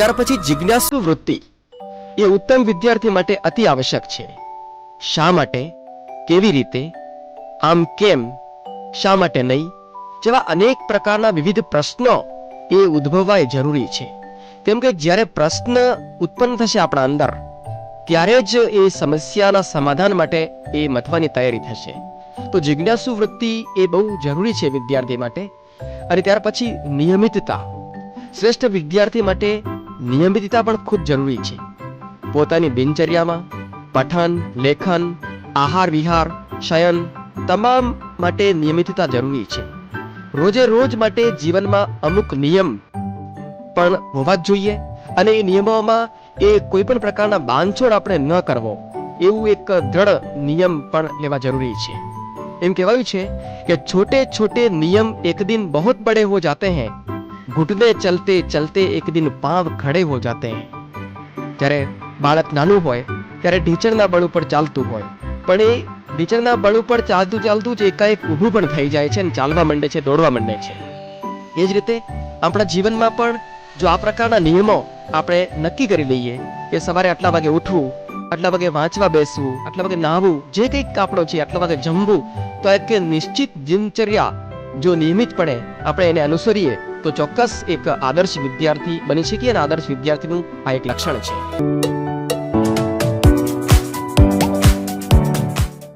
ત્યાર પછી જિજ્ઞાસુ વૃત્તિ. એ ઉત્તમ વિદ્યાર્થી માટે અતિ આવશ્યક છે. શા માટે? કેવી રીતે? આમ કેમ? શા માટે નહીં? જેવા અનેક પ્રકારના વિવિધ પ્રશ્નો એ ઉદ્ભવવા એ જરૂરી છે. કેમ કે જ્યારે પ્રશ્ન ઉત્પન્ન થશે આપણા અંદર, ત્યારે જ એ સમસ્યાના સમાધાન માટે એ મથવાની તૈયારી થશે. તો જિજ્ઞાસુ વૃત્તિ એ બહુ જરૂરી છે વિદ્યાર્થી માટે. અને ત્યાર પછી નિયમિતતા. શ્રેષ્ઠ વિદ્યાર્થી માટે નિયમિતતા પણ ખૂબ જરૂરી છે. પોતાની દિનચર્યામાં પઠન, લેખન, આહાર, વિહાર, શયન તમામ માટે નિયમિતતા જરૂરી છે. રોજે રોજ માટે જીવનમાં અમુક નિયમ પણ હોવા જ જોઈએ અને એ નિયમોમાં એ કોઈ પણ પ્રકારના બાંધછોડ આપણે ન કરવો. એવું એક દ્રઢ નિયમ પણ લેવા જરૂરી છે. એમ કહેવાયું છે કે છોટે છોટે નિયમ એક દિન બહોત બડે હો જાતે हैं ઘૂંટને ચલતે ચલતે એક દિન પાંવ ખડે હો જાતે. જ્યારે બાળક નાનું હોય, ત્યારે ઢીંચણના બળ ઉપર ચાલતું હોય. પણ એ ઢીંચણના બળ ઉપર ચાલતું ચાલતું જ એકાએક ઊભું પણ થઈ જાય છે અને ચાલવા માંડે છે, દોડવા માંડે છે. એ જ રીતે આપણા જીવનમાં પણ જો આ પ્રકારના નિયમો આપણે નક્કી કરી લઈએ કે સવારે આટલા વાગે ઉઠવું, આટલા વાગે વાંચવા બેસવું, આટલા વાગે નાહવું, જે કંઈક આપણો છે, આટલા વાગે જમવું, તો એક નિશ્ચિત દિનચર્યા જો નિયમિતપણે આપણે એને અનુસરીએ તો ચોક્કસ એક આદર્શ વિદ્યાર્થી બની શકીએ અને આદર્શ વિદ્યાર્થીનું આ એક લક્ષણ છે.